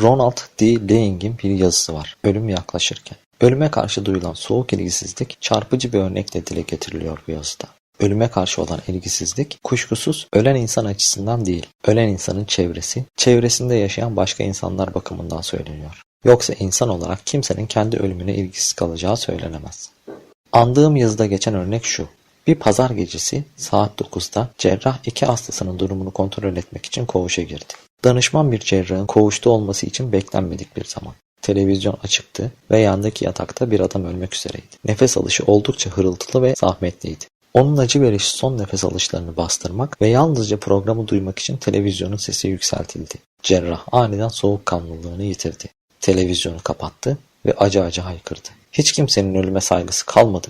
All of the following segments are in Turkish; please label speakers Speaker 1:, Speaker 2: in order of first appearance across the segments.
Speaker 1: Ronald D. Leing'in bir yazısı var. Ölüm yaklaşırken. Ölüme karşı duyulan soğuk ilgisizlik çarpıcı bir örnekle dile getiriliyor bu yazıda. Ölüme karşı olan ilgisizlik kuşkusuz ölen insan açısından değil, ölen insanın çevresi, çevresinde yaşayan başka insanlar bakımından söyleniyor. Yoksa insan olarak kimsenin kendi ölümüne ilgisiz kalacağı söylenemez. Andığım yazıda geçen örnek şu. Bir pazar gecesi saat 9'da cerrah iki hastasının durumunu kontrol etmek için koğuşa girdi. Danışman bir cerrahın koğuşta olması için beklenmedik bir zaman. Televizyon açıktı ve yandaki yatakta bir adam ölmek üzereydi. Nefes alışı oldukça hırıltılı ve zahmetliydi. Onun acı verici son nefes alışlarını bastırmak ve yalnızca programı duymak için televizyonun sesi yükseltildi. Cerrah aniden soğukkanlılığını yitirdi. Televizyonu kapattı ve acı acı haykırdı. Hiç kimsenin ölüme saygısı kalmadı.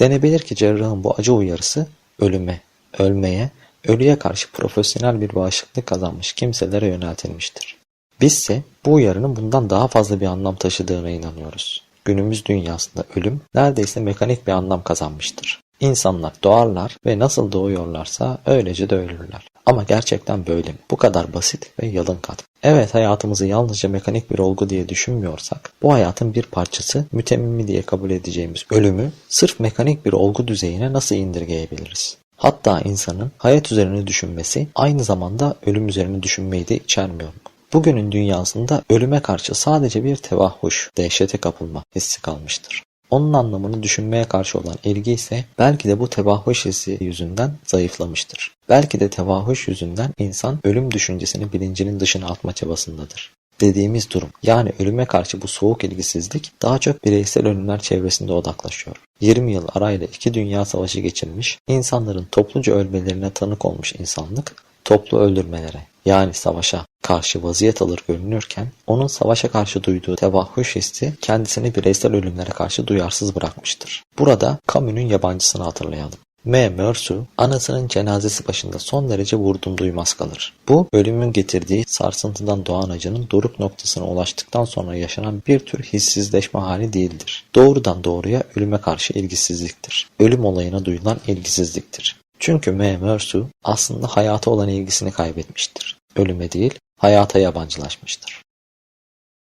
Speaker 1: Denebilir ki cerrahın bu acı uyarısı ölüme, ölmeye, ölüye karşı profesyonel bir bağışıklık kazanmış kimselere yöneltilmiştir. Bizse bu uyarının bundan daha fazla bir anlam taşıdığına inanıyoruz. Günümüz dünyasında ölüm neredeyse mekanik bir anlam kazanmıştır. İnsanlar doğarlar ve nasıl doğuyorlarsa öylece de ölürler. Ama gerçekten böyle mi? Bu kadar basit ve yalın kat. Evet hayatımızı yalnızca mekanik bir olgu diye düşünmüyorsak, bu hayatın bir parçası mütemmimi diye kabul edeceğimiz ölümü sırf mekanik bir olgu düzeyine nasıl indirgeyebiliriz? Hatta insanın hayat üzerine düşünmesi aynı zamanda ölüm üzerine düşünmeyi de içermiyor? Bugünün dünyasında ölüme karşı sadece bir tevahhuş, dehşete kapılma hissi kalmıştır. Onun anlamını düşünmeye karşı olan ilgi ise belki de bu tevahhuş hissi yüzünden zayıflamıştır. Belki de tevahhuş yüzünden insan ölüm düşüncesini bilincinin dışına atma çabasındadır. Dediğimiz durum yani ölüme karşı bu soğuk ilgisizlik daha çok bireysel ölümler çevresinde odaklaşıyor. 20 yıl arayla iki dünya savaşı geçirmiş, insanların topluca ölmelerine tanık olmuş insanlık toplu öldürmelere yani savaşa karşı vaziyet alır görünürken onun savaşa karşı duyduğu tevahhuş hissi kendisini bireysel ölümlere karşı duyarsız bırakmıştır. Burada Camus'un yabancısını hatırlayalım. M. Mersu, anasının cenazesi başında son derece vurdum duymaz kalır. Bu, ölümün getirdiği sarsıntıdan doğan acının doruk noktasına ulaştıktan sonra yaşanan bir tür hissizleşme hali değildir. Doğrudan doğruya ölüme karşı ilgisizliktir. Ölüm olayına duyulan ilgisizliktir. Çünkü M. Mersu aslında hayata olan ilgisini kaybetmiştir. Ölüme değil, hayata yabancılaşmıştır.